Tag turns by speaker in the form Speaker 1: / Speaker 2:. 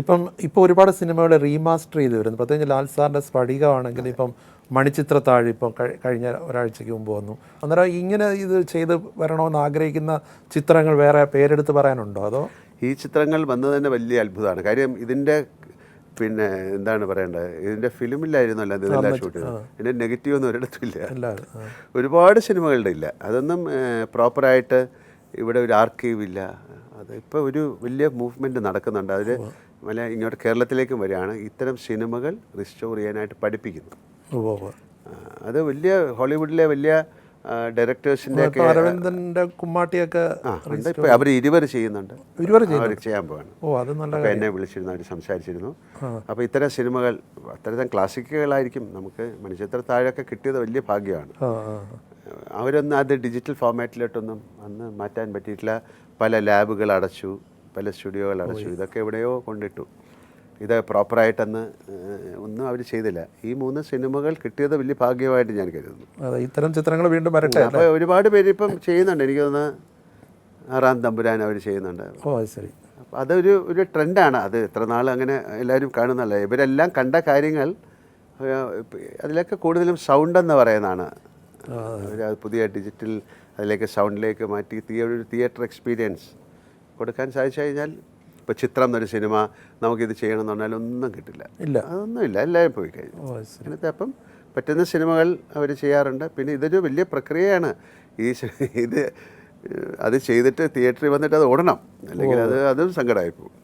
Speaker 1: ഇപ്പം ഇപ്പോൾ ഒരുപാട് സിനിമകൾ റീമാസ്റ്റർ ചെയ്ത് വരുന്നു. പ്രത്യേകിച്ച് ലാൽ സാറിന്റെ സ്പടികമാണെങ്കിൽ ഇപ്പം മണിച്ചിത്രത്താഴ് ഇപ്പം കഴിഞ്ഞ ഒരാഴ്ചയ്ക്ക് മുമ്പ് വന്നു. അന്നേരം ഇങ്ങനെ ഇത് ചെയ്ത് വരണമെന്ന് ആഗ്രഹിക്കുന്ന ചിത്രങ്ങൾ വേറെ പേരെടുത്ത് പറയാനുണ്ടോ? അതോ?
Speaker 2: ഈ ചിത്രങ്ങൾ വന്നത് തന്നെ വലിയ അത്ഭുതമാണ്. കാര്യം ഇതിന്റെ പിന്നെ എന്താണ് പറയേണ്ടത്? ഇതിന്റെ ഫിലിമില്ലായിരുന്നല്ലോ ഇതെല്ലാം ഷൂട്ട് ചെയ്തത്. ഇതിന്റെ നെഗറ്റീവ് ഒന്നും ഒരിടത്തും ഇല്ല. ഒരുപാട് സിനിമകളുടെ ഇല്ല. അതൊന്നും പ്രോപ്പറായിട്ട് ഇവിടെ ഒരു ആർക്കൈവ് ഇല്ല. അത് ഇപ്പോൾ ഒരു വലിയ മൂവ്മെന്റ് നടക്കുന്നുണ്ട്. അതിൽ മല ഇങ്ങോട്ട് കേരളത്തിലേക്കും വരികയാണ്. ഇത്തരം സിനിമകൾ റിസ്റ്റോർ ചെയ്യാനായിട്ട് പഠിപ്പിക്കുന്നു. അത് വലിയ ഹോളിവുഡിലെ വലിയ ഡയറക്ടേഴ്സിന്റെ ഒക്കെ
Speaker 1: ഇപ്പൊ അരവിന്ദന്റെ കുമ്മാട്ടിയൊക്കെ
Speaker 2: ഇപ്പോൾ അവർ ഇരുവർ ചെയ്യുന്നുണ്ട്.
Speaker 1: ഇരുവർ
Speaker 2: അവർ ചെയ്യാൻ പോവാണ്.
Speaker 1: ഓ അത് നല്ല
Speaker 2: എന്നെ വിളിച്ചിരുന്നു അവർ സംസാരിച്ചിരുന്നു. അപ്പോൾ ഇത്തരം സിനിമകൾ അത്തരം ക്ലാസിക്കുകളായിരിക്കും നമുക്ക് മണിച്ചിത്ര താഴെയൊക്കെ കിട്ടിയത് വലിയ ഭാഗ്യമാണ്. അവരൊന്നും അത് ഡിജിറ്റൽ ഫോമാറ്റിലോട്ടൊന്നും അന്ന് മാറ്റാൻ പറ്റിയിട്ടില്ല. പല ലാബുകൾ അടച്ചു പല സ്റ്റുഡിയോകൾ അടച്ചു. ഇതൊക്കെ എവിടെയോ കൊണ്ടിട്ടു. ഇത് പ്രോപ്പറായിട്ടെന്ന് ഒന്നും അവർ ചെയ്തില്ല. ഈ മൂന്ന് സിനിമകൾ കിട്ടിയത് വലിയ ഭാഗ്യമായിട്ട് ഞാൻ കരുതുന്നു.
Speaker 1: അതെ ഇത്തരം ചിത്രങ്ങൾ വീണ്ടും വരട്ടെ
Speaker 2: അപ്പോൾ ഒരുപാട് പേര് ഇപ്പം ചെയ്യുന്നുണ്ട്. എനിക്ക് തോന്നുന്നു ആറാം തമ്പുരാൻ അവർ ചെയ്യുന്നുണ്ട്.
Speaker 1: ഓ ശരി.
Speaker 2: അതൊരു ഒരു ട്രെൻഡാണ്. അത് ഇത്ര നാൾ അങ്ങനെ എല്ലാവരും കാണുന്നല്ല ഇവരെല്ലാം കണ്ട കാര്യങ്ങൾ അതിലൊക്കെ കൂടുതലും സൗണ്ട് എന്ന് പറയുന്നതാണ് പുതിയ ഡിജിറ്റൽ അതിലേക്ക് സൗണ്ടിലേക്ക് മാറ്റി ഒരു തിയേറ്റർ എക്സ്പീരിയൻസ് കൊടുക്കാൻ സാധിച്ചു കഴിഞ്ഞാൽ ഇപ്പോൾ ചിത്രം എന്നൊരു സിനിമ നമുക്കിത് ചെയ്യണം എന്ന് പറഞ്ഞാൽ ഒന്നും കിട്ടില്ല.
Speaker 1: ഇല്ല.
Speaker 2: അതൊന്നുമില്ല. എല്ലാവരും പോയി കഴിഞ്ഞു. അങ്ങനത്തെ അപ്പം പറ്റുന്ന സിനിമകൾ അവർ ചെയ്യാറുണ്ട്. പിന്നെ ഇതൊരു വലിയ പ്രക്രിയയാണ്. ഈ ഇത് അത് ചെയ്തിട്ട് തിയേറ്ററിൽ വന്നിട്ട് അത് ഓടണം. അല്ലെങ്കിൽ അത് അതും സങ്കടമായി പോകും